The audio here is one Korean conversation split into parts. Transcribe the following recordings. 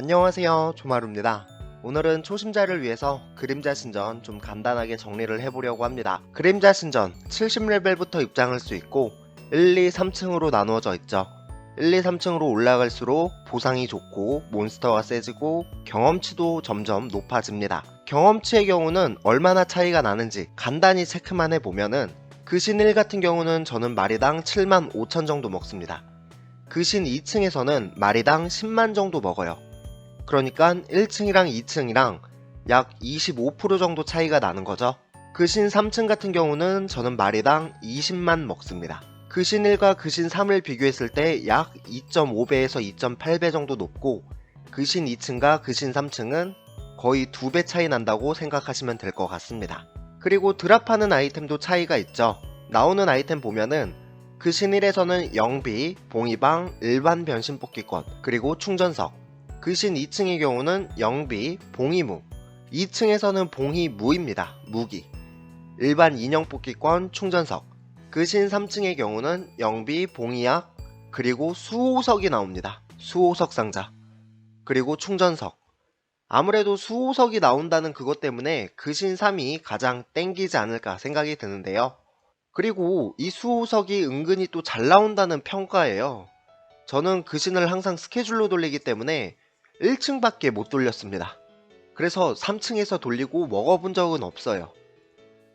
안녕하세요 조마루입니다. 오늘은 초심자를 위해서 그림자 신전 좀 간단하게 정리를 해보려고 합니다. 그림자 신전 70레벨부터 입장할 수 있고 1, 2, 3층으로 나누어져 있죠. 1, 2, 3층으로 올라갈수록 보상이 좋고 몬스터가 세지고 경험치도 점점 높아집니다. 경험치의 경우는 얼마나 차이가 나는지 간단히 체크만 해보면은 그신 1 같은 경우는 저는 마리당 7만 5천 정도 먹습니다. 그신 2층에서는 마리당 10만 정도 먹어요 그러니까 1층이랑 2층이랑 약 25% 정도 차이가 나는 거죠. 그신 3층 같은 경우는 저는 마리당 20만 먹습니다. 그신 1과 그신 3을 비교했을 때 약 2.5배에서 2.8배 정도 높고 그신 2층과 그신 3층은 거의 2배 차이 난다고 생각하시면 될 것 같습니다. 그리고 드랍하는 아이템도 차이가 있죠. 나오는 아이템 보면은 그신 1에서는 영비, 봉이방, 일반 변신 뽑기권, 그리고 충전석, 그신 2층의 경우는 영비, 봉이무 2층에서는 봉이무입니다. 무기 일반 인형 뽑기권 충전석 그신 3층의 경우는 영비, 봉이약 그리고 수호석이 나옵니다. 수호석 상자 그리고 충전석 아무래도 수호석이 나온다는 그것 때문에 그신 3이 가장 땡기지 않을까 생각이 드는데요. 그리고 이 수호석이 은근히 또 잘 나온다는 평가예요. 저는 그신을 항상 스케줄로 돌리기 때문에 1층밖에 못 돌렸습니다. 그래서 3층에서 돌리고 먹어본 적은 없어요.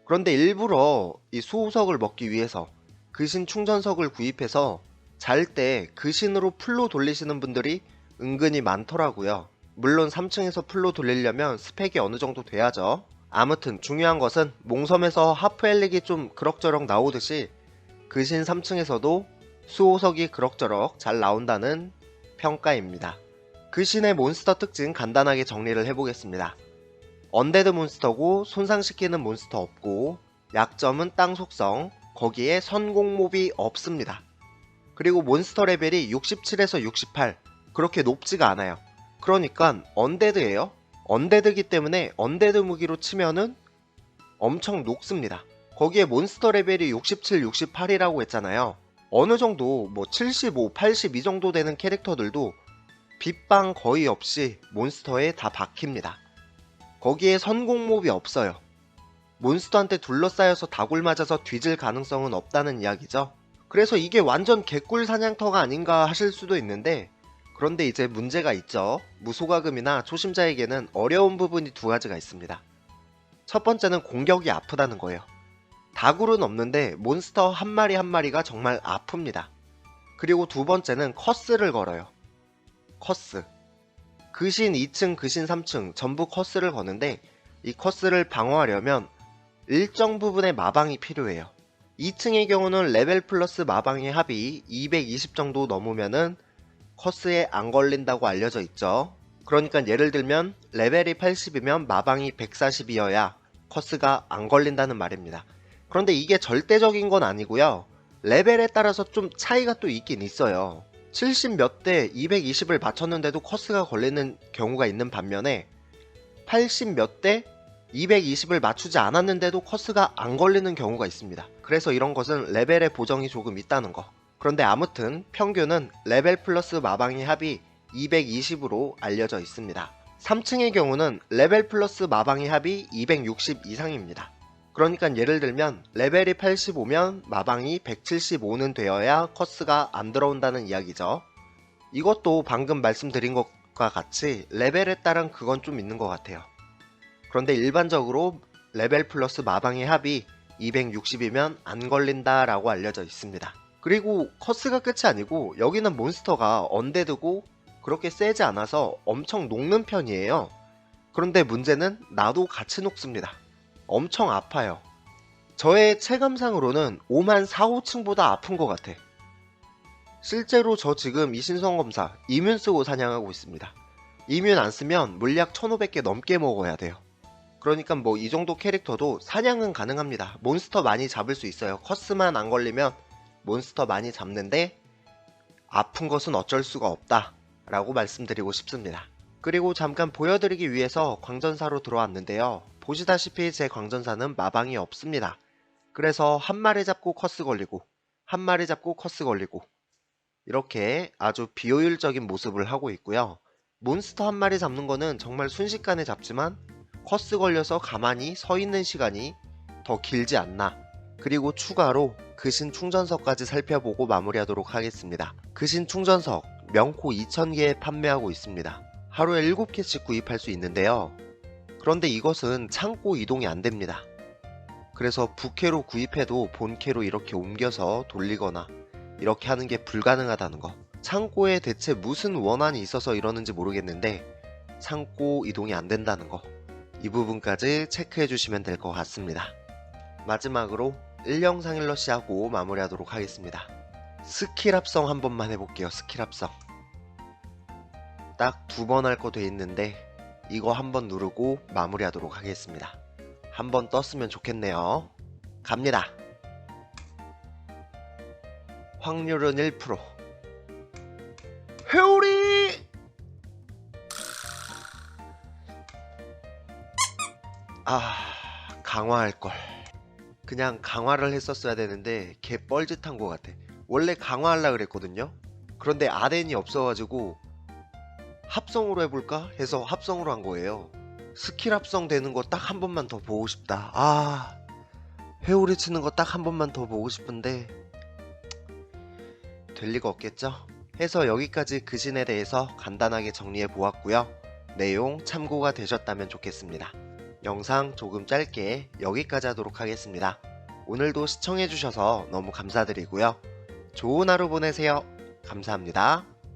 그런데 일부러 이 수호석을 먹기 위해서 그신 충전석을 구입해서 잘 때 그신으로 풀로 돌리시는 분들이 은근히 많더라고요. 물론 3층에서 풀로 돌리려면 스펙이 어느 정도 돼야죠. 아무튼 중요한 것은 몽섬에서 하프엘릭이 좀 그럭저럭 나오듯이 그신 3층에서도 수호석이 그럭저럭 잘 나온다는 평가입니다. 그 신의 몬스터 특징 간단하게 정리를 해보겠습니다. 언데드 몬스터고 손상시키는 몬스터 없고 약점은 땅 속성 거기에 선공몹이 없습니다. 그리고 몬스터 레벨이 67에서 68 그렇게 높지가 않아요. 그러니까 언데드예요. 언데드기 때문에 언데드 무기로 치면은 엄청 녹습니다. 거기에 몬스터 레벨이 67, 68이라고 했잖아요. 어느 정도 뭐 75, 80이 정도 되는 캐릭터들도 빗방 거의 없이 몬스터에 다 박힙니다. 거기에 선공몹이 없어요. 몬스터한테 둘러싸여서 다굴 맞아서 뒤질 가능성은 없다는 이야기죠. 그래서 이게 완전 개꿀 사냥터가 아닌가 하실 수도 있는데 그런데 이제 문제가 있죠. 무소가금이나 초심자에게는 어려운 부분이 두 가지가 있습니다. 첫 번째는 공격이 아프다는 거예요. 다굴은 없는데 몬스터 한 마리 한 마리가 정말 아픕니다. 그리고 두 번째는 커스를 걸어요. 커스. 그신 2층, 그신 3층 전부 커스를 거는데 이 커스를 방어하려면 일정 부분의 마방이 필요해요. 2층의 경우는 레벨 플러스 마방의 합이 220 정도 넘으면은 커스에 안 걸린다고 알려져 있죠. 그러니까 예를 들면 레벨이 80이면 마방이 140이어야 커스가 안 걸린다는 말입니다. 그런데 이게 절대적인 건 아니고요. 레벨에 따라서 좀 차이가 또 있긴 있어요. 70 몇 대 220을 맞췄는데도 커스가 걸리는 경우가 있는 반면에 80 몇 대 220을 맞추지 않았는데도 커스가 안 걸리는 경우가 있습니다. 그래서 이런 것은 레벨의 보정이 조금 있다는 거. 그런데 아무튼 평균은 레벨 플러스 마방의 합이 220으로 알려져 있습니다. 3층의 경우는 레벨 플러스 마방의 합이 260 이상입니다. 그러니까 예를 들면 레벨이 85면 마방이 175는 되어야 커스가 안 들어온다는 이야기죠. 이것도 방금 말씀드린 것과 같이 레벨에 따른 그건 좀 있는 것 같아요. 그런데 일반적으로 레벨 플러스 마방의 합이 260이면 안 걸린다 라고 알려져 있습니다. 그리고 커스가 끝이 아니고 여기는 몬스터가 언데드고 그렇게 세지 않아서 엄청 녹는 편이에요. 그런데 문제는 나도 같이 녹습니다. 엄청 아파요. 저의 체감상으로는 5만 4, 5층보다 아픈 것 같아. 실제로 저 지금 이신성 검사 이뮨 쓰고 사냥하고 있습니다. 이뮨 안 쓰면 물약 1500개 넘게 먹어야 돼요. 그러니까 뭐 이 정도 캐릭터도 사냥은 가능합니다. 몬스터 많이 잡을 수 있어요. 커스만 안 걸리면 몬스터 많이 잡는데 아픈 것은 어쩔 수가 없다. 라고 말씀드리고 싶습니다. 그리고 잠깐 보여드리기 위해서 광전사로 들어왔는데요. 보시다시피 제 광전사는 마방이 없습니다. 그래서 한 마리 잡고 커스 걸리고 한 마리 잡고 커스 걸리고 이렇게 아주 비효율적인 모습을 하고 있고요. 몬스터 한 마리 잡는 거는 정말 순식간에 잡지만 커스 걸려서 가만히 서 있는 시간이 더 길지 않나. 그리고 추가로 그신 충전석까지 살펴보고 마무리하도록 하겠습니다. 그신 충전석 명코 2000개 판매하고 있습니다. 하루에 7개씩 구입할 수 있는데요. 그런데 이것은 창고 이동이 안 됩니다. 그래서 부캐로 구입해도 본캐로 이렇게 옮겨서 돌리거나 이렇게 하는 게 불가능하다는 거. 창고에 대체 무슨 원한이 있어서 이러는지 모르겠는데 창고 이동이 안 된다는 거. 이 부분까지 체크해 주시면 될 것 같습니다. 마지막으로 1영상 1러시 하고 마무리하도록 하겠습니다. 스킬 합성 한 번만 해볼게요. 스킬 합성. 딱 두 번 할 거 돼 있는데 이거 한 번 누르고 마무리하도록 하겠습니다. 한 번 떴으면 좋겠네요. 갑니다. 확률은 1%. 회오리! 아, 강화할 걸. 그냥 강화를 했었어야 되는데 개 뻘짓한 것 같아. 원래 강화하려 그랬거든요. 그런데 아덴이 없어가지고 합성으로 해볼까 해서 합성으로 한 거예요. 스킬 합성 되는 거 딱 한 번만 더 보고 싶다. 아, 회오리 치는 거 딱 한 번만 더 보고 싶은데 될 리가 없겠죠? 해서 여기까지 그 신에 대해서 간단하게 정리해 보았고요. 내용 참고가 되셨다면 좋겠습니다. 영상 조금 짧게 여기까지 하도록 하겠습니다. 오늘도 시청해주셔서 너무 감사드리고요. 좋은 하루 보내세요. 감사합니다.